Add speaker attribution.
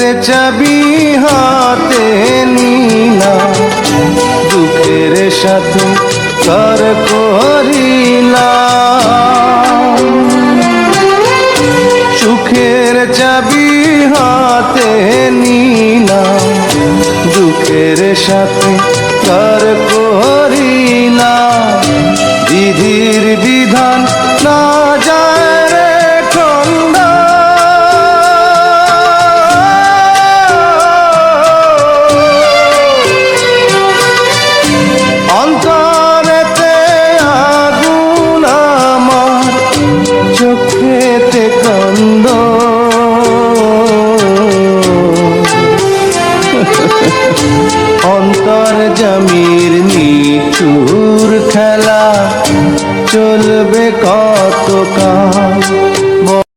Speaker 1: চাবি হাতে নিলা দুঃখের সাথে কর করিলা সুখের চাবি হাতে নিলাম। দুঃখের সাথে কর করিলা নিচুর খেলা চলবে কত কাল